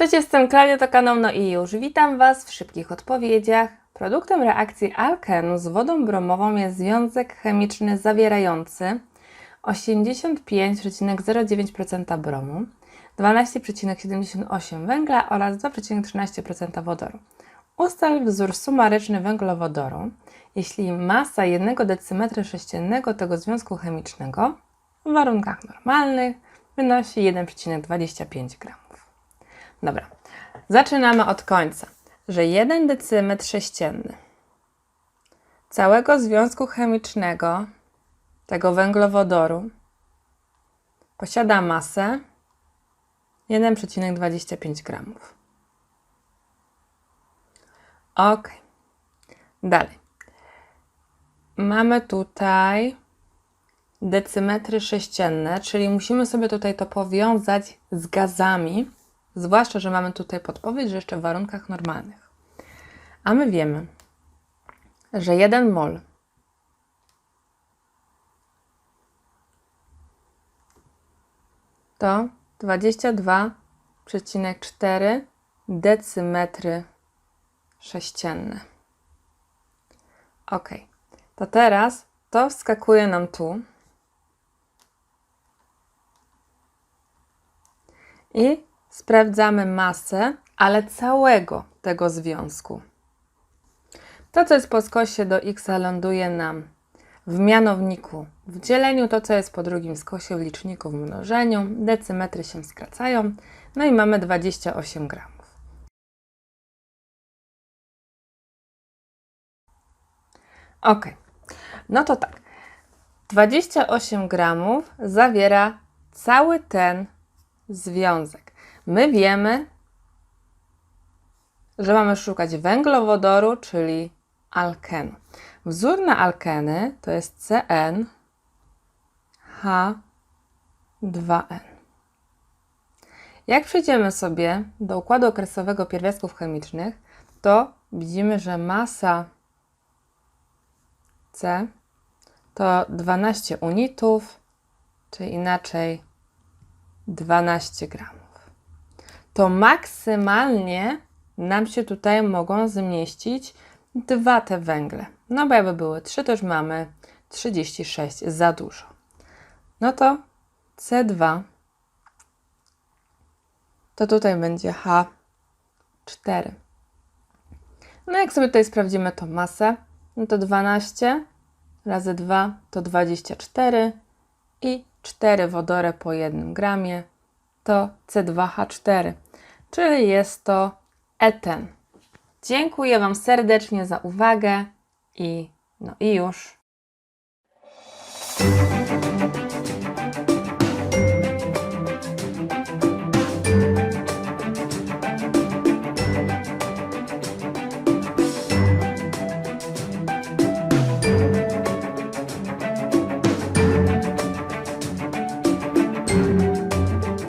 Cześć, jestem Klaudia, to No i już. Witam Was w szybkich odpowiedziach. Produktem reakcji alkenu z wodą bromową jest związek chemiczny zawierający 85,09% bromu, 12,78 węgla oraz 2,13% wodoru. Ustal wzór sumaryczny węglowodoru, jeśli masa 1 decymetra sześciennego tego związku chemicznego w warunkach normalnych wynosi 1,25 g. Dobra, zaczynamy od końca, że 1 decymetr sześcienny całego związku chemicznego tego węglowodoru posiada masę 1,25 g. Ok. Dalej. Mamy tutaj decymetry sześcienne, czyli musimy sobie tutaj to powiązać z gazami, zwłaszcza, że mamy tutaj podpowiedź, że jeszcze w warunkach normalnych. A my wiemy, że 1 mol to 22,4 decymetry sześcienne. Ok, to teraz to wskakuje nam tu. I sprawdzamy masę, ale całego tego związku. To, co jest po skosie do x, ląduje nam w mianowniku w dzieleniu, to, co jest po drugim skosie w liczniku w mnożeniu. Decymetry się skracają, no i mamy 28 gramów. Ok, no to tak. 28 gramów zawiera cały ten związek. My wiemy, że mamy szukać węglowodoru, czyli alkenu. Wzór na alkeny to jest CN H2N. Jak przejdziemy sobie do układu okresowego pierwiastków chemicznych, to widzimy, że masa C to 12 unitów, czy inaczej 12 gramów. To maksymalnie nam się tutaj mogą zmieścić dwa te węgle. No bo jakby były 3, to już mamy 36 za dużo. No to C2 to tutaj będzie H4. No jak sobie tutaj sprawdzimy tą masę, no to 12 razy 2 to 24 i 4 wodory po 1 gramie to C2H4, czyli jest to eten. Dziękuję Wam serdecznie za uwagę i no i już.